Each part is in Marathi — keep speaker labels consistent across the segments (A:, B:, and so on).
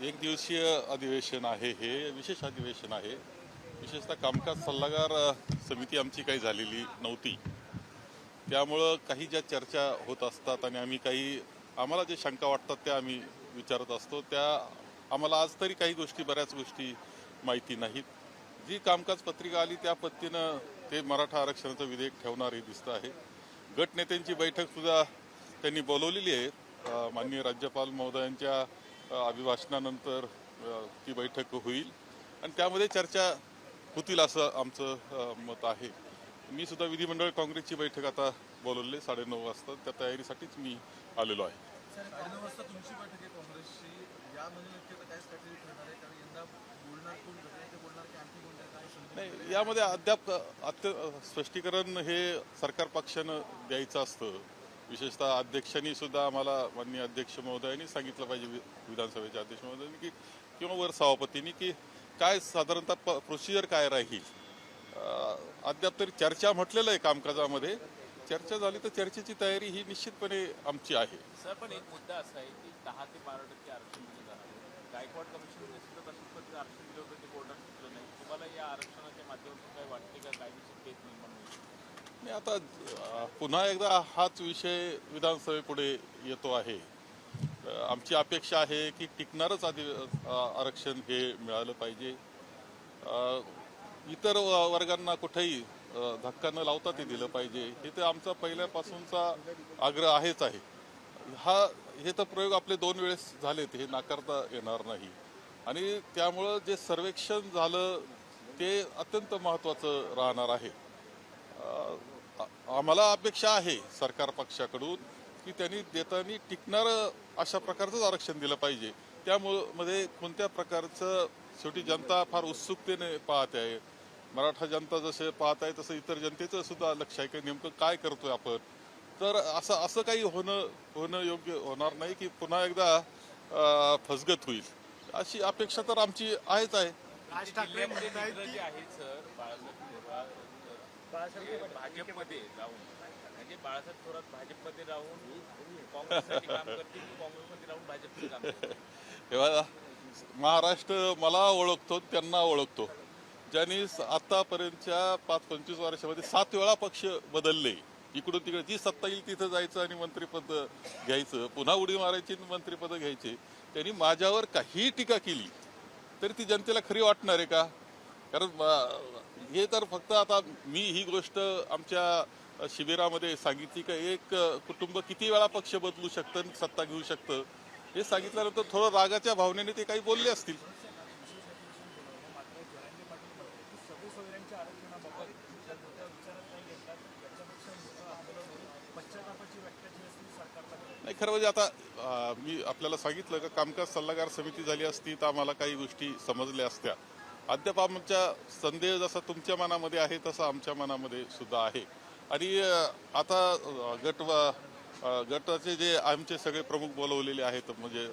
A: एक दिवसीय अधिवेशन आहे हे विशेष अधिवेशन आहे. विशेषतः कामकाज सल्लागार समिती आमची काही झालेली नव्हती. त्यामुळं काही ज्या चर्चा होत असतात आणि आम्ही काही आम्हाला जे शंका वाटतात त्या आम्ही विचारत असतो. त्या आम्हाला आज तरी काही गोष्टी बऱ्याच गोष्टी माहिती नाहीत. जी कामकाज पत्रिका आली त्या पद्धतीनं ते मराठा आरक्षणाचं विधेयक ठेवणारे दिसतं आहे. गटनेत्यांची बैठकसुद्धा बैठक सुद्धा त्यांनी बोलवलेली आहे. माननीय राज्यपाल महोदयांच्या अभिभाषणानंतर ती बैठक होईल. आणि त्यामध्ये चर्चा होतील असं आमचं मत आहे. मी सुद्धा विधिमंडळ काँग्रेसची बैठक आता बोलवली साडेनऊ वाजता. त्या तयारीसाठीच मी आलेलो आहे.
B: संधी
A: नाही यामध्ये अद्याप अत्य स्पष्टीकरण हे सरकार पक्षानं द्यायचं असतं. विशेषतः अध्यक्षांनी सुद्धा आम्हाला माननीय अध्यक्ष महोदयांनी सांगितलं पाहिजे विधानसभेच्या अध्यक्ष महोदयांनी की किंवा वर सभापतींनी की काय साधारणतः प प्रोसिजर काय राहील? अद्याप तरी चर्चा म्हटलेलं आहे कामकाजामध्ये. चर्चा झाली तर चर्चेची तयारी ही निश्चितपणे आमची आहे.
C: सर पण एक मुद्दा असा आहे की दहा ते बारा टक्के आरक्षण दिलं जाणार गायकवाड कमिशनने सुद्धा तशाच पद्धतीने आरक्षण दिलं होतं ते कोर्टात सुटलं नाही. तुम्हाला या आरक्षणाच्या माध्यमातून काय वाटते का? कायदेशीर पेच निर्माण होईल
A: मी आता पुन्हा एकदा हाच विषय विधानसभेपुढे येतो आहे. आमची अपेक्षा आहे की टिकणारच आधी आरक्षण हे मिळालं पाहिजे. इतर व- वर्गांना कुठेही धक्का न लावता ते दिलं पाहिजे. हे तर आमचा पहिल्यापासूनचा आग्रह आहेच आहे. हा हे तर प्रयोग आपले दोन वेळेस झालेत हे नाकारता येणार नाही. आणि त्यामुळं जे सर्वेक्षण झालं ते अत्यंत महत्त्वाचं राहणार आहे. आम्हाला अपेक्षा आहे सरकार पक्षाकडून की त्यांनी देताना टिकणारं अशा प्रकारचंच आरक्षण दिलं पाहिजे. त्यामुळे मध्ये कोणत्या प्रकारचं शेवटी जनता फार उत्सुकतेने पाहते आहे. मराठा जनता जसे पाहत आहे तसं इतर जनतेचं सुद्धा लक्ष आहे की नेमकं काय करतोय आपण. तर असं असं काही होणं होणं योग्य होणार नाही की पुन्हा एकदा फसगत होईल. अशी अपेक्षा तर आमची आहेच आहे.
C: बाळासाहेब भाजपमध्ये राहून म्हणजे बाळासाहेब थोरात भाजपमध्ये राहून काँग्रेससाठी काम करतील की काँग्रेसमध्ये राहून भाजपचं काम
A: तेव्हा महाराष्ट्र मला ओळखतो त्यांना ओळखतो. ज्यांनी आतापर्यंतच्या पाच पंचवीस वर्षामध्ये सात वेळा पक्ष बदलले. इकडून तिकडे जी सत्ता येईल तिथं जायचं आणि मंत्रिपद घ्यायचं पुन्हा उडी मारायची आणि मंत्रिपद घ्यायचे. त्यांनी माझ्यावर काही टीका केली तरी ती जनतेला खरी वाटणार आहे का? कारण हे तर फक्त आता मी ही गोष्ट आमच्या शिबिरामध्ये सांगितली का एक कुटुंब किती वेळा पक्ष बदलू शकतं आणि सत्ता घेऊ शकतं? हे सांगितल्यानंतर थोडं रागाच्या भावनेने ते काही बोलले असतील. नाही खरं म्हणजे आता मी आपल्याला सांगितलं का कामकाज सल्लागार समिती झाली असती तर आम्हाला काही गोष्टी समजल्या असत्या. अद्याप आमच्या संदेह जसा तुमच्या मनामध्ये आहे तसा आमच्या मनामध्ये सुद्धा आहे. आणि आता गट गटाचे जे आमचे सगळे प्रमुख बोलवलेले आहेत म्हणजे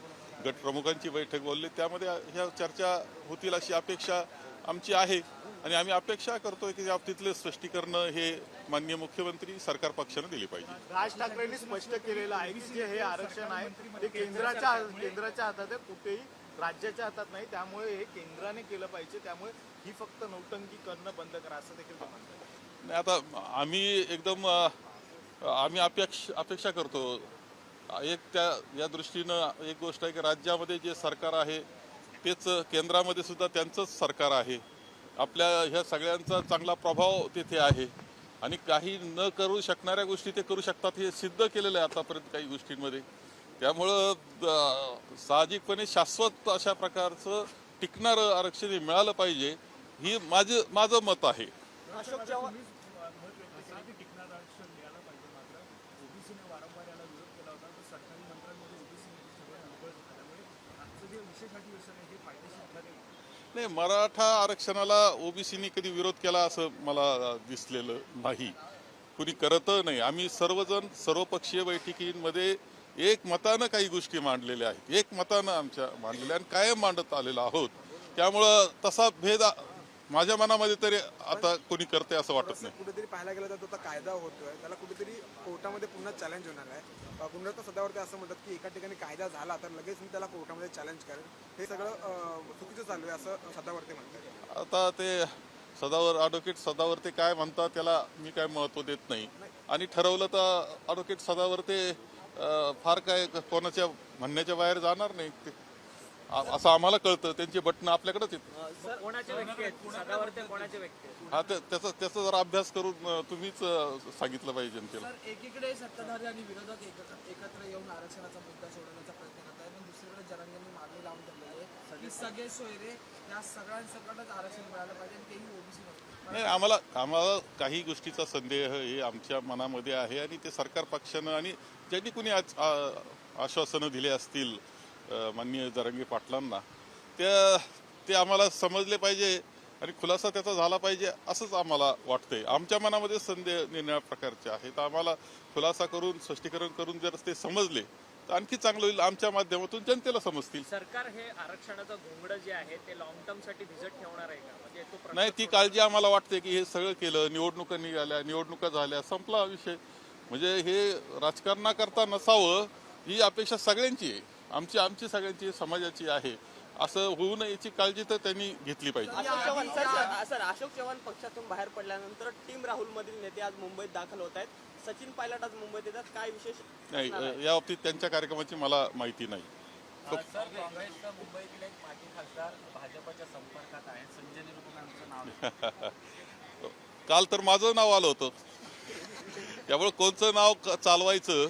A: गट प्रमुखांची बैठक बोलली त्यामध्ये ह्या चर्चा होतील अशी अपेक्षा आमची आहे. आणि आम्ही अपेक्षा करतोय की या बाबतीतले स्पष्टीकरण हे माननीय मुख्यमंत्री सरकार पक्षानं दिली पाहिजे.
B: राज ठाकरेंनी स्पष्ट केलेलं आहे की जे हे आरक्षण आहे ते केंद्राच्या केंद्राच्या हातात आहे कुठेही राज्याच्या हातात नाही त्यामुळे हे केंद्राने केलं पाहिजे त्यामुळे ही फक्त नौटंकी करणं बंद करा असं देखील ते म्हणतात.
A: नाही आता आम्ही एकदम आम्ही अपेक्ष अपेक्षा करतो. एक त्या या दृष्टीनं एक गोष्ट आहे की राज्यामध्ये जे सरकार आहे तेच केंद्रामध्ये सुद्धा त्यांचंच सरकार आहे. आपल्या ह्या सगळ्यांचा चांगला प्रभाव तिथे आहे. आणि काही न करू शकणाऱ्या गोष्टी ते करू शकतात हे सिद्ध केलेलं आहे आतापर्यंत काही गोष्टींमध्ये. त्यामुळं साहजिकपणे शाश्वत अशा प्रकारचं टिकणारं आरक्षण हे मिळालं पाहिजे ही माझं माझं मत आहे. नाही मराठा आरक्षणाला ओबीसीनी कधी विरोध केला असं मला दिसलेलं नाही. कुणी करत नाही. आम्ही सर्वजण सर्वपक्षीय बैठकींमध्ये एक मतानं काही गोष्टी मांडलेल्या आहेत. एक मतानं आमच्या मांडलेल्या आणि कायम मांडत आलेलो आहोत. त्यामुळं तसा भेद माझ्या मनामध्ये तरी आता कोणी करते असं वाटत नाही.
D: कुठेतरी पाहायला गेलं तर आता कायदा होतोय. त्याला कुठेतरी कोर्टामध्ये पुन्हा चॅलेंज होणार आहे. पुन्हा तर सदावरती असं म्हणतात की एका ठिकाणी कायदा झाला तर लगेच मी त्याला कोर्टामध्ये चॅलेंज करेन. हे सगळं चुकीचं चालू आहे असं सदावरती म्हणतात.
A: आता ते सदावर ॲडव्होकेट सदावर ते काय म्हणतात त्याला मी काय महत्त्व देत नाही. आणि ठरवलं तर ॲडव्होकेट सदावर ते अं, फार काय कोणाच्या म्हणण्याच्या बाहेर जाणार नाही. ते असं आम्हाला कळतं. त्यांची बटणं आपल्याकडेच आहेत.
E: कोणाचे व्यक्ती आहेत? सदावर्ते कोणाचे व्यक्ती आहेत?
A: हा त्याचा त्याचा जरा अभ्यास करून तुम्हीच सांगितलं पाहिजे जनतेला.
F: तर एकीकडे सत्ताधारी आणि विरोधक एकत्र एकत्र येऊन आरक्षणाचा मुद्दा सोडवण्याचा प्रयत्न करत आहेत पण दुसरीकडे जरांगेंनी मागणी लावून धरलेली आहे की सगळे सोयरे या सगळ्यांसकटच आरक्षण मिळालं पाहिजे आणि तेही ओबीसी
A: नाही आम्हाला आम्हाला काही गोष्टीचा संदेह हे आमच्या मनामध्ये आहे आणि ते सरकार पक्षानं आणि ज्यांनी कुणी आज आश्वासनं दिले असतील माननीय जरंगे पाटलांना त्या ते आम्हाला समजले पाहिजे. आणि खुलासा त्याचा झाला पाहिजे असंच आम्हाला वाटतंय. आमच्या मनामध्ये संदेह निर्णया प्रकारचे आहेत. आम्हाला खुलासा करून स्पष्टीकरण करून जर ते समजले तर आणखी चांगलं होईल. आमच्या माध्यमातून जनतेला समजतील.
E: सरकार हे आरक्षणाचं घोंगडं जे आहे ते लॉंग टर्मसाठी भिजत ठेवणार आहे का? म्हणजे
A: नाही ती काळजी आम्हाला वाटते की हे सगळं केलं निवडणुका निघाल्या निवडणुका झाल्या संपला विषय. म्हणजे हे राजकारणाकरता नसावं ही अपेक्षा सगळ्यांची आहे. आमची आमची सगळ्यांची समाजाची आहे. असं होऊ नये याची काळजी तर त्यांनी घेतली पाहिजे.
G: अशोक चव्हाण सर सर अशोक चव्हाण पक्षातून बाहेर पडल्यानंतर टीम राहुल मधील नेते आज मुंबईत दाखल होत आहेत. सचिन पायलट आज मुंबईत येतात. काय विशेष
A: नाही या बाबतीत त्यांच्या कार्यक्रमाची मला माहिती नाही.
C: सर काँग्रेसचा मुंबईतील एक माजी खासदार भाजपच्या संपर्कात आहे. संजय निरुपम यांचं नाव
A: काल तर माझं नाव आलं होतं. त्यामुळे कोणचं नाव क- चालवायचं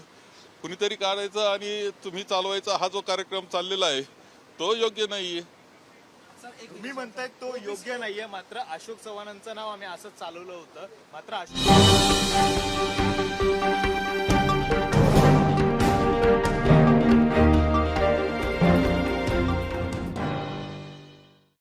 A: कुणीतरी काढायचं आणि तुम्ही चालवायचा हा जो कार्यक्रम चाललेला आहे तो योग्य नाहीये.
B: तुम्ही म्हणतायत तो योग्य नाहीये मात्र अशोक चव्हाणांचं नाव आम्ही असंच चालवलं होतं. मात्र अशोक